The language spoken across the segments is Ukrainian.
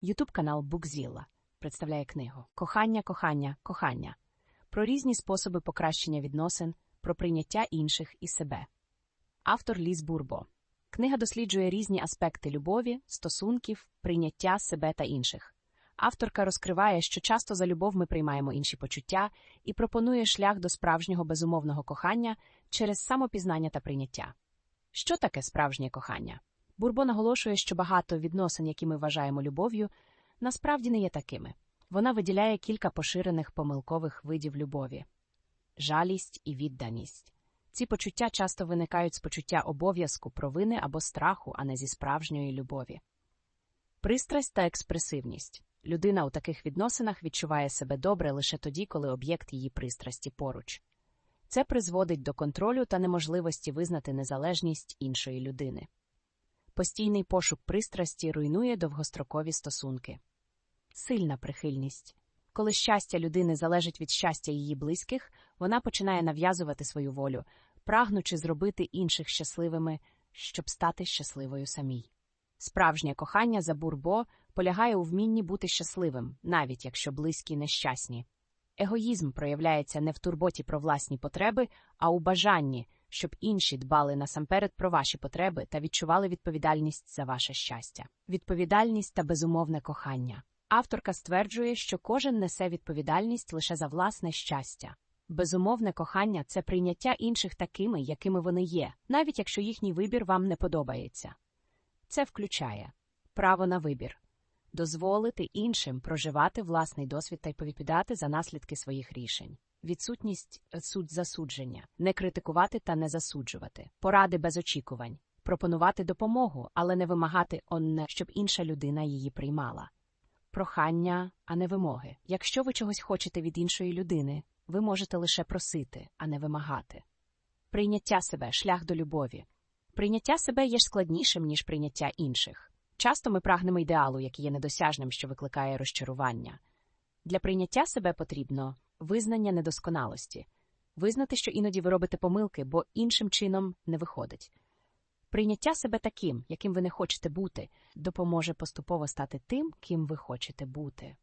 Ютуб канал Букзілла представляє книгу Кохання, кохання, кохання про різні способи покращення відносин, про прийняття інших і себе. Автор Ліз Бурбо. Книга досліджує різні аспекти любові, стосунків, прийняття себе та інших. Авторка розкриває, що часто за любов ми приймаємо інші почуття і пропонує шлях до справжнього безумовного кохання через самопізнання та прийняття. Що таке справжнє кохання? Бурбо наголошує, що багато відносин, які ми вважаємо любов'ю, насправді не є такими. Вона виділяє кілька поширених помилкових видів любові жалість і відданість. Ці почуття часто виникають з почуття обов'язку, провини або страху, а не зі справжньої любові. Пристрасть та експресивність. Людина у таких відносинах відчуває себе добре лише тоді, коли об'єкт її пристрасті поруч. Це призводить до контролю та неможливості визнати незалежність іншої людини. Постійний пошук пристрасті руйнує довгострокові стосунки. Сильна прихильність. Коли щастя людини залежить від щастя її близьких, вона починає нав'язувати свою волю, прагнучи зробити інших щасливими, щоб стати щасливою самій. Справжнє кохання за бурбо полягає у вмінні бути щасливим, навіть якщо близькі нещасні. Егоїзм проявляється не в турботі про власні потреби, а у бажанні, щоб інші дбали насамперед про ваші потреби та відчували відповідальність за ваше щастя, відповідальність та безумовне кохання. Авторка стверджує, що кожен несе відповідальність лише за власне щастя. Безумовне кохання це прийняття інших такими, якими вони є, навіть якщо їхній вибір вам не подобається. Це включає право на вибір, дозволити іншим проживати власний досвід та й повідповідати за наслідки своїх рішень, відсутність суд засудження, не критикувати та не засуджувати, поради без очікувань, пропонувати допомогу, але не вимагати онне, щоб інша людина її приймала. Прохання, а не вимоги. Якщо ви чогось хочете від іншої людини, ви можете лише просити, а не вимагати. Прийняття себе шлях до любові. Прийняття себе є складнішим, ніж прийняття інших. Часто ми прагнемо ідеалу, який є недосяжним, що викликає розчарування. Для прийняття себе потрібно визнання недосконалості, визнати, що іноді ви робите помилки, бо іншим чином не виходить. Прийняття себе таким, яким ви не хочете бути, допоможе поступово стати тим, ким ви хочете бути.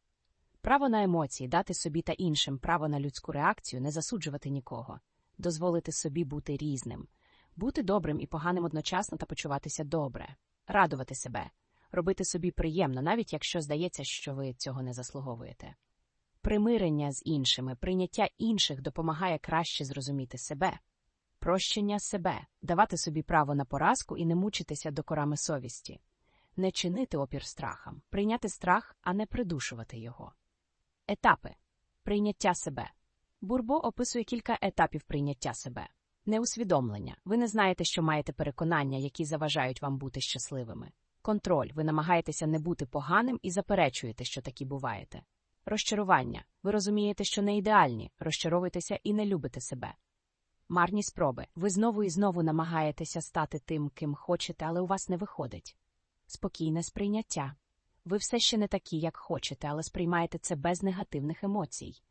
Право на емоції, дати собі та іншим право на людську реакцію, не засуджувати нікого, дозволити собі бути різним, бути добрим і поганим одночасно та почуватися добре, радувати себе, робити собі приємно, навіть якщо здається, що ви цього не заслуговуєте. Примирення з іншими, прийняття інших допомагає краще зрозуміти себе, прощення себе, давати собі право на поразку і не мучитися докорами совісті, не чинити опір страхам, прийняти страх, а не придушувати його. Етапи прийняття себе. Бурбо описує кілька етапів прийняття себе. Неусвідомлення. Ви не знаєте, що маєте переконання, які заважають вам бути щасливими. Контроль. Ви намагаєтеся не бути поганим і заперечуєте, що такі буваєте. Розчарування. Ви розумієте, що не ідеальні, розчаровуєтеся і не любите себе. Марні спроби. Ви знову і знову намагаєтеся стати тим, ким хочете, але у вас не виходить. Спокійне сприйняття. Ви все ще не такі, як хочете, але сприймаєте це без негативних емоцій.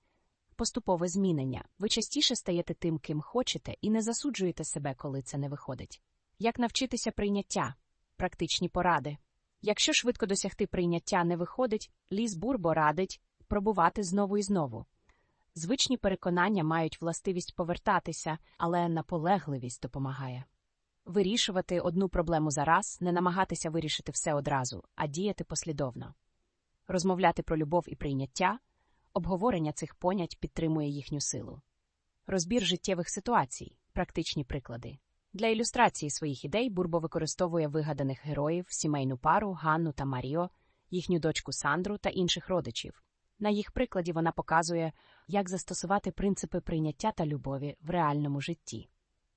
Поступове змінення. Ви частіше стаєте тим, ким хочете, і не засуджуєте себе, коли це не виходить. Як навчитися прийняття? Практичні поради. Якщо швидко досягти прийняття не виходить, ліс бурбо радить пробувати знову і знову. Звичні переконання мають властивість повертатися, але наполегливість допомагає. Вирішувати одну проблему за раз, не намагатися вирішити все одразу, а діяти послідовно. Розмовляти про любов і прийняття, обговорення цих понять підтримує їхню силу. Розбір життєвих ситуацій, практичні приклади. Для ілюстрації своїх ідей Бурбо використовує вигаданих героїв, сімейну пару Ганну та Маріо, їхню дочку Сандру та інших родичів. На їх прикладі вона показує, як застосувати принципи прийняття та любові в реальному житті.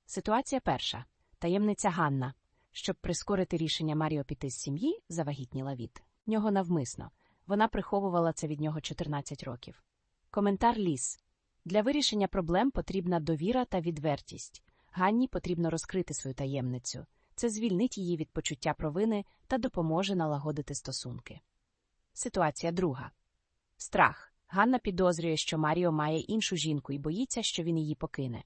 Ситуація перша таємниця Ганна. Щоб прискорити рішення Маріо піти з сім'ї, завагітніла від нього навмисно. Вона приховувала це від нього 14 років. Коментар ліс для вирішення проблем потрібна довіра та відвертість. Ганні потрібно розкрити свою таємницю. Це звільнить її від почуття провини та допоможе налагодити стосунки. Ситуація друга страх. Ганна підозрює, що Маріо має іншу жінку і боїться, що він її покине.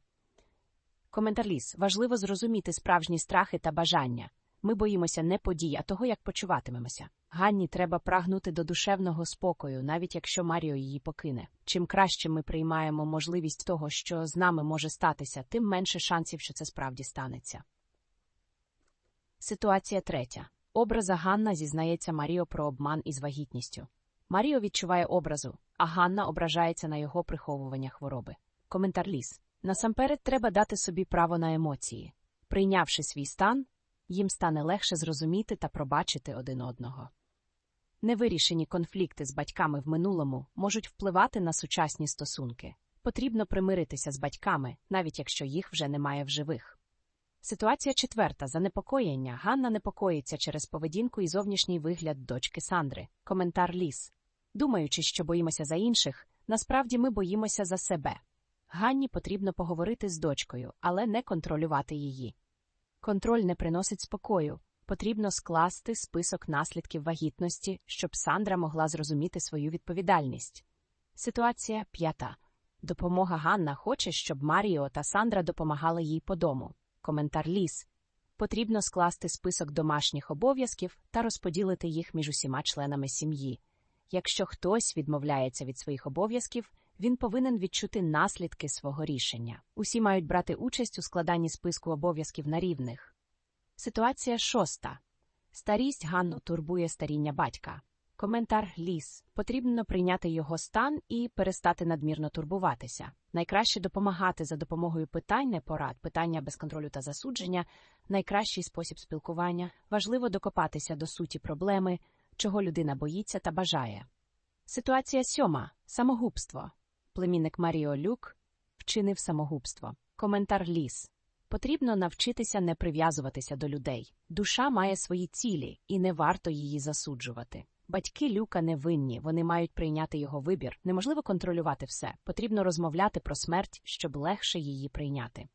Коментар ліс. Важливо зрозуміти справжні страхи та бажання. Ми боїмося не подій, а того, як почуватимемося. Ганні треба прагнути до душевного спокою, навіть якщо Маріо її покине. Чим краще ми приймаємо можливість того, що з нами може статися, тим менше шансів, що це справді станеться. Ситуація третя. Образа Ганна зізнається Маріо про обман із вагітністю. Маріо відчуває образу, а Ганна ображається на його приховування хвороби. Коментар ліс. Насамперед треба дати собі право на емоції. Прийнявши свій стан, їм стане легше зрозуміти та пробачити один одного. Невирішені конфлікти з батьками в минулому можуть впливати на сучасні стосунки. Потрібно примиритися з батьками, навіть якщо їх вже немає в живих. Ситуація четверта занепокоєння. Ганна непокоїться через поведінку і зовнішній вигляд дочки Сандри. Коментар ліс. Думаючи, що боїмося за інших, насправді ми боїмося за себе. Ганні потрібно поговорити з дочкою, але не контролювати її. Контроль не приносить спокою. Потрібно скласти список наслідків вагітності, щоб Сандра могла зрозуміти свою відповідальність. Ситуація п'ята. Допомога Ганна хоче, щоб Маріо та Сандра допомагали їй по дому. Коментар ліс. Потрібно скласти список домашніх обов'язків та розподілити їх між усіма членами сім'ї. Якщо хтось відмовляється від своїх обов'язків, він повинен відчути наслідки свого рішення. Усі мають брати участь у складанні списку обов'язків на рівних. Ситуація шоста. Старість Ганну турбує старіння батька. Коментар ліс. Потрібно прийняти його стан і перестати надмірно турбуватися. Найкраще допомагати за допомогою питань, не порад, питання без контролю та засудження, найкращий спосіб спілкування. Важливо докопатися до суті проблеми, чого людина боїться та бажає. Ситуація сьома. Самогубство. Племінник Маріо Люк вчинив самогубство. Коментар ліс. Потрібно навчитися не прив'язуватися до людей. Душа має свої цілі, і не варто її засуджувати. Батьки Люка не винні, вони мають прийняти його вибір. Неможливо контролювати все. Потрібно розмовляти про смерть, щоб легше її прийняти.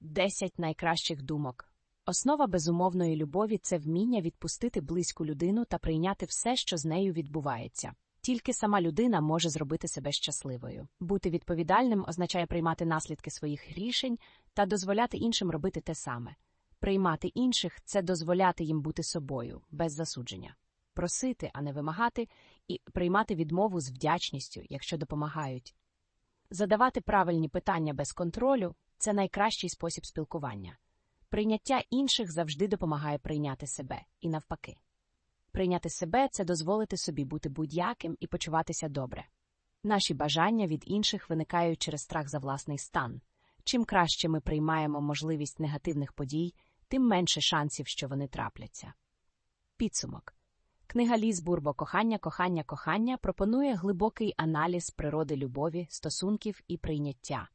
Десять найкращих думок. Основа безумовної любові це вміння відпустити близьку людину та прийняти все, що з нею відбувається. Тільки сама людина може зробити себе щасливою. Бути відповідальним означає приймати наслідки своїх рішень та дозволяти іншим робити те саме. Приймати інших це дозволяти їм бути собою, без засудження, просити, а не вимагати, і приймати відмову з вдячністю, якщо допомагають. Задавати правильні питання без контролю це найкращий спосіб спілкування. Прийняття інших завжди допомагає прийняти себе і навпаки. Прийняти себе це дозволити собі бути будь-яким і почуватися добре. Наші бажання від інших виникають через страх за власний стан. Чим краще ми приймаємо можливість негативних подій, тим менше шансів, що вони трапляться. Підсумок книга Ліз Бурбо Кохання, кохання, кохання пропонує глибокий аналіз природи любові, стосунків і прийняття.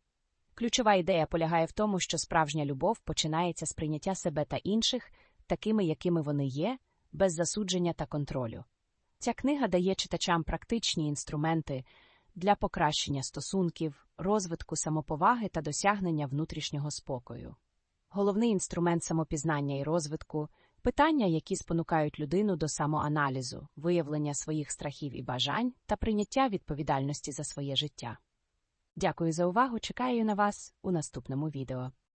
Ключова ідея полягає в тому, що справжня любов починається з прийняття себе та інших, такими, якими вони є, без засудження та контролю. Ця книга дає читачам практичні інструменти для покращення стосунків, розвитку самоповаги та досягнення внутрішнього спокою. Головний інструмент самопізнання і розвитку питання, які спонукають людину до самоаналізу, виявлення своїх страхів і бажань та прийняття відповідальності за своє життя. Дякую за увагу. Чекаю на вас у наступному відео.